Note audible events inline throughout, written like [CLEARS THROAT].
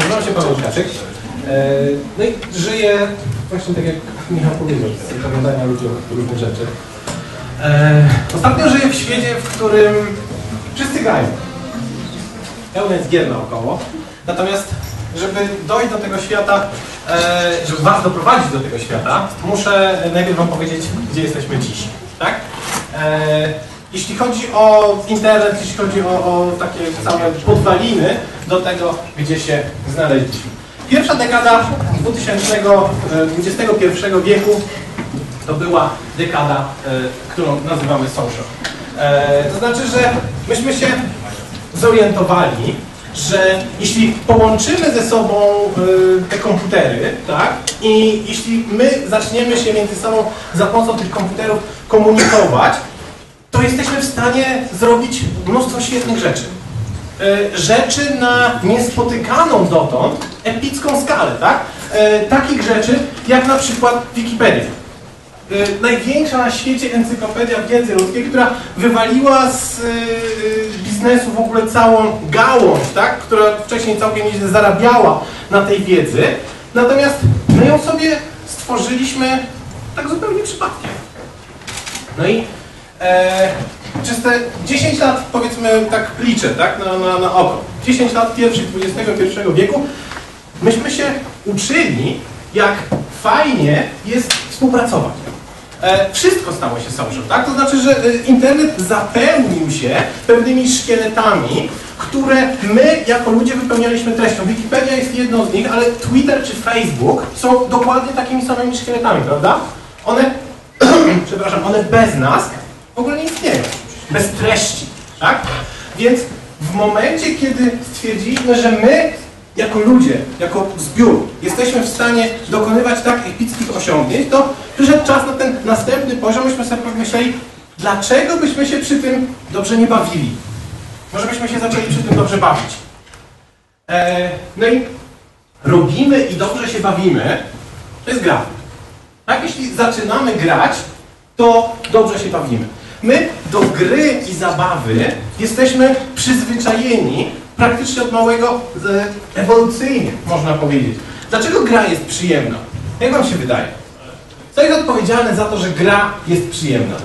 Nazywam się Paweł Kaczyk. E, No i żyję właśnie tak jak Michał powiedział, z opowiadania ludziom różnych rzeczy. E, Ostatnio żyję w świecie, w którym wszyscy grają. Pełno jest gier naokoło. Natomiast, żeby dojść do tego świata, e, żeby Was doprowadzić do tego świata, muszę najpierw Wam powiedzieć, gdzie jesteśmy dziś. Tak? E, Jeśli chodzi o internet, jeśli chodzi o, o takie same podwaliny do tego, gdzie się znaleźliśmy. Pierwsza dekada 2021 wieku to była dekada, e, którą nazywamy social. E, to znaczy, że myśmy się zorientowali, że jeśli połączymy ze sobą te komputery, tak, i jeśli my zaczniemy się między sobą za pomocą tych komputerów komunikować, to jesteśmy w stanie zrobić mnóstwo świetnych rzeczy. Y, rzeczy na niespotykaną dotąd epicką skalę, tak? Y, takich rzeczy jak na przykład Wikipedia. Y, największa na świecie encyklopedia wiedzy ludzkiej, która wywaliła z biznesu w ogóle całą gałąź, tak? która wcześniej całkiem nieźle zarabiała na tej wiedzy. Natomiast my ją sobie stworzyliśmy tak zupełnie przypadkiem. No i e, przez te 10 lat, powiedzmy tak liczę, tak, na, na, na oko, 10 lat pierwszych XXI wieku, myśmy się uczyli, jak fajnie jest współpracować. E, wszystko stało się social, tak? To znaczy, że e, internet zapełnił się pewnymi szkieletami, które my jako ludzie wypełnialiśmy treścią. Wikipedia jest jedną z nich, ale Twitter czy Facebook są dokładnie takimi samymi szkieletami, prawda? One, [CLEARS THROAT] przepraszam, one bez nas ogóle nie istnieją. Bez treści, tak? Więc w momencie, kiedy stwierdziliśmy, że my jako ludzie, jako zbiór jesteśmy w stanie dokonywać tak epickich osiągnięć, to przyszedł czas na ten następny poziom, myśmy sobie pomyśleli, dlaczego byśmy się przy tym dobrze nie bawili? Może byśmy się zaczęli przy tym dobrze bawić. E, no i robimy i dobrze się bawimy, to jest gra. Tak, jeśli zaczynamy grać, to dobrze się bawimy. My do gry i zabawy jesteśmy przyzwyczajeni praktycznie od małego, e, ewolucyjnie można powiedzieć. Dlaczego gra jest przyjemna? Jak wam się wydaje? Co jest odpowiedzialne za to, że gra jest przyjemna?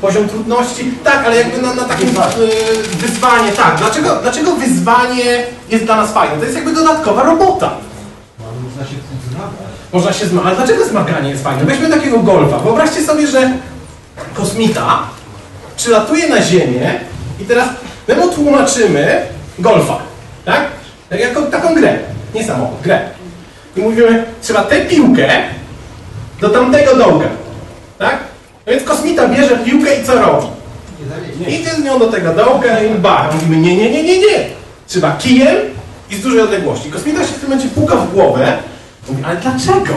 Poziom trudności? Tak, ale jakby na, na e, wyzwanie, tak. Dlaczego, dlaczego wyzwanie jest dla nas fajne? To jest jakby dodatkowa robota. Można się zmagać. Można się zmagać. Ale dlaczego zmaganie jest fajne? Weźmy takiego golfa. Wyobraźcie sobie, że kosmita przylatuje na Ziemię i teraz my mu tłumaczymy golfa. Tak? tak jako taką grę. Nie samochód, grę. I mówimy, trzeba tę piłkę do tamtego dołka. Tak? No więc kosmita bierze piłkę i co robi? Idzie z nią do tego dołka i bach. Mówimy, nie, nie, nie, nie, nie. Trzeba kijem i z dużej odległości. Kosmita się w tym momencie puka w głowę. Mówi, ale dlaczego?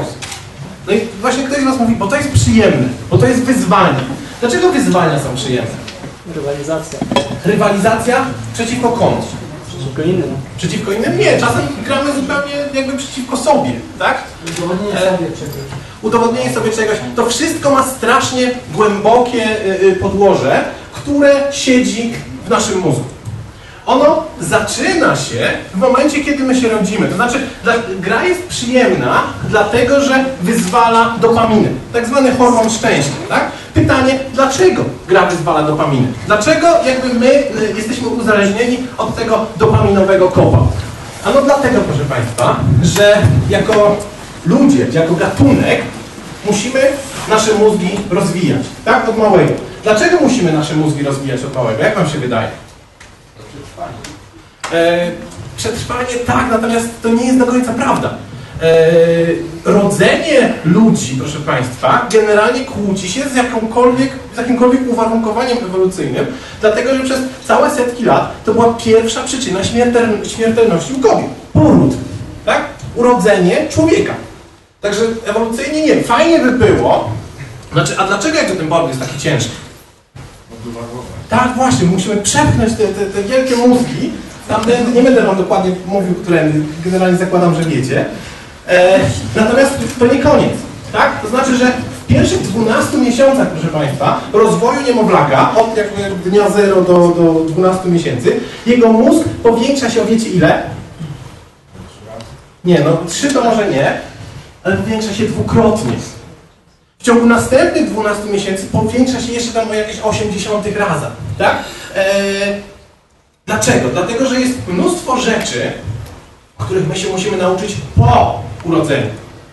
No i właśnie ktoś z Was mówi, bo to jest przyjemne, bo to jest wyzwanie. Dlaczego wyzwania są przyjemne? Rywalizacja. Rywalizacja przeciwko komu? Przeciwko innym. Przeciwko innym? Nie, czasem gramy zupełnie jakby przeciwko sobie, tak? Udowodnienie E, sobie czegoś. udowodnienie sobie czegoś. To wszystko ma strasznie głębokie y, y, podłoże, które siedzi w naszym mózgu. Ono zaczyna się w momencie, kiedy my się rodzimy. To znaczy, gra jest przyjemna, dlatego że wyzwala dopaminę. Tak zwany hormon szczęścia. Tak? Pytanie, dlaczego gra wyzwala dopaminę? Dlaczego jakby my y, jesteśmy uzależnieni od tego dopaminowego kopa? Ano dlatego, proszę Państwa, że jako ludzie, jako gatunek musimy nasze mózgi rozwijać. Tak? Od małego. Dlaczego musimy nasze mózgi rozwijać od małego? Jak Wam się wydaje? E, przetrwanie tak, natomiast to nie jest do końca prawda. E, rodzenie ludzi, proszę Państwa, generalnie kłóci się z, jakąkolwiek, z jakimkolwiek uwarunkowaniem ewolucyjnym, dlatego że przez całe setki lat to była pierwsza przyczyna śmiertel, śmiertelności u kobiet. Poród. Tak? Urodzenie człowieka. Także ewolucyjnie nie. Fajnie by było. Znaczy, a dlaczego jakby ten poród jest taki ciężki? Tak, właśnie, musimy przepchnąć te, te, te wielkie mózgi. Tamtędy, nie będę wam dokładnie mówił, którędy, generalnie zakładam, że wiecie. E, natomiast to nie koniec, tak? To znaczy, że w pierwszych 12 miesiącach, proszę Państwa, rozwoju niemowlaka, od jakby dnia 0 do, do 12 miesięcy, jego mózg powiększa się o wiecie ile? Nie, no 3 to może nie, ale powiększa się dwukrotnie. W ciągu następnych 12 miesięcy powiększa się jeszcze tam o jakieś 80 raza, tak? Eee, dlaczego? Dlatego, że jest mnóstwo rzeczy, których my się musimy nauczyć po urodzeniu,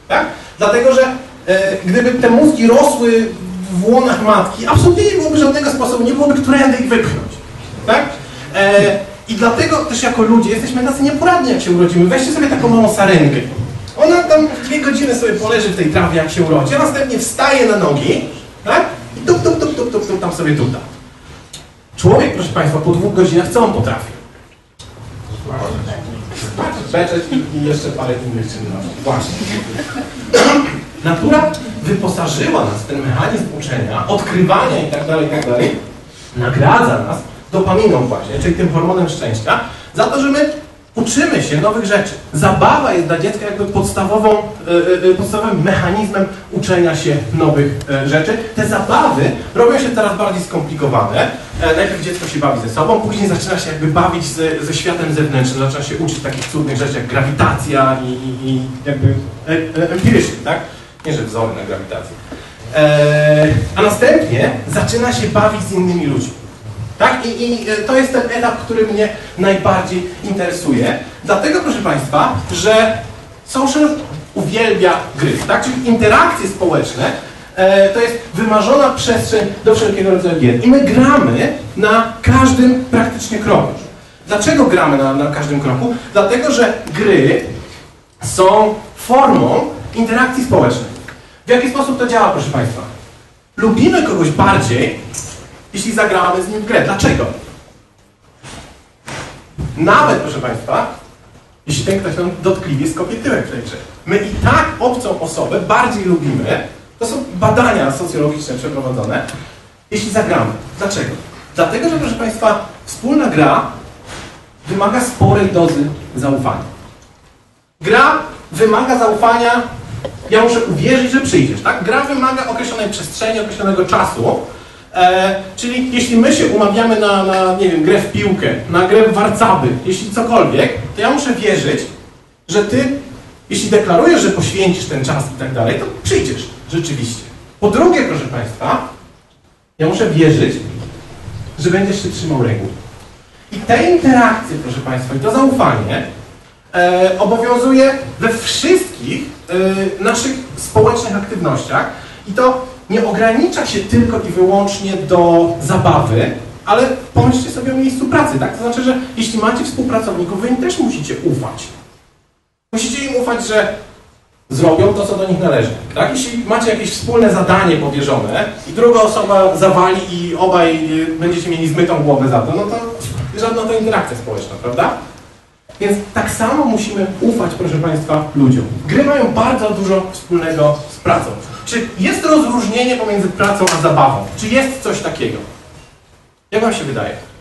tak? Dlatego, że e, gdyby te mózgi rosły w łonach matki, absolutnie nie byłoby żadnego sposobu, nie byłoby którędy ich wypchnąć, tak? E, I dlatego też jako ludzie jesteśmy tacy nieporadni, jak się urodzimy. Weźcie sobie taką małą sarynkę. Ona tam dwie godziny sobie poleży w tej trawie, jak się urodzi, a następnie wstaje na nogi, tak? I tup, tup, tup, tup, tup, tup tam sobie tuta. Człowiek, proszę Państwa, po dwóch godzinach co on potrafi? Beczeć i- jeszcze parę innych czynności. Właśnie. Natura wyposażyła nas w ten mechanizm uczenia, odkrywania i tak dalej, i tak dalej. Nagradza nas dopaminą właśnie, czyli tym hormonem szczęścia, za to, że my uczymy się nowych rzeczy. Zabawa jest dla dziecka jakby podstawową, e, podstawowym mechanizmem uczenia się nowych e, rzeczy. Te zabawy robią się coraz bardziej skomplikowane. E, najpierw dziecko się bawi ze sobą, później zaczyna się jakby bawić ze, ze światem zewnętrznym, zaczyna się uczyć takich cudnych rzeczy jak grawitacja i, i, i jakby e, e, empirycznie, tak? Nie, że wzory na grawitację. A następnie zaczyna się bawić z innymi ludźmi. Tak? I, I to jest ten etap, który mnie najbardziej interesuje. Dlatego, proszę Państwa, że social uwielbia gry, tak? Czyli interakcje społeczne e, to jest wymarzona przestrzeń do wszelkiego rodzaju gier. I my gramy na każdym praktycznie kroku. Dlaczego gramy na, na każdym kroku? Dlatego, że gry są formą interakcji społecznej. W jaki sposób to działa, proszę Państwa? Lubimy kogoś bardziej, jeśli zagramy z nim w grę. Dlaczego? Nawet, proszę Państwa, jeśli ten ktoś nam dotkliwie skopie tyłek grze. My i tak obcą osobę bardziej lubimy, to są badania socjologiczne przeprowadzone, jeśli zagramy. Dlaczego? Dlatego, że proszę Państwa, wspólna gra wymaga sporej dozy zaufania. Gra wymaga zaufania, ja muszę uwierzyć, że przyjdziesz, tak? Gra wymaga określonej przestrzeni, określonego czasu, e, czyli jeśli my się umawiamy na, na, nie wiem, grę w piłkę, na grę w warcaby, jeśli cokolwiek, to ja muszę wierzyć, że ty, jeśli deklarujesz, że poświęcisz ten czas i tak dalej, to przyjdziesz rzeczywiście. Po drugie, proszę Państwa, ja muszę wierzyć, że będziesz się trzymał reguł. I te interakcje, proszę Państwa, i to zaufanie e, obowiązuje we wszystkich e, naszych społecznych aktywnościach i to nie ogranicza się tylko i wyłącznie do zabawy, ale pomyślcie sobie o miejscu pracy, tak? To znaczy, że jeśli macie współpracowników, wy im też musicie ufać. Musicie im ufać, że zrobią to, co do nich należy. Tak? Jeśli macie jakieś wspólne zadanie powierzone i druga osoba zawali i obaj y, będziecie mieli zmytą głowę za to, no to żadna to interakcja społeczna, prawda? Więc tak samo musimy ufać, proszę Państwa, ludziom. Gry mają bardzo dużo wspólnego z pracą. Czy jest rozróżnienie pomiędzy pracą a zabawą? Czy jest coś takiego? Jak Wam się wydaje?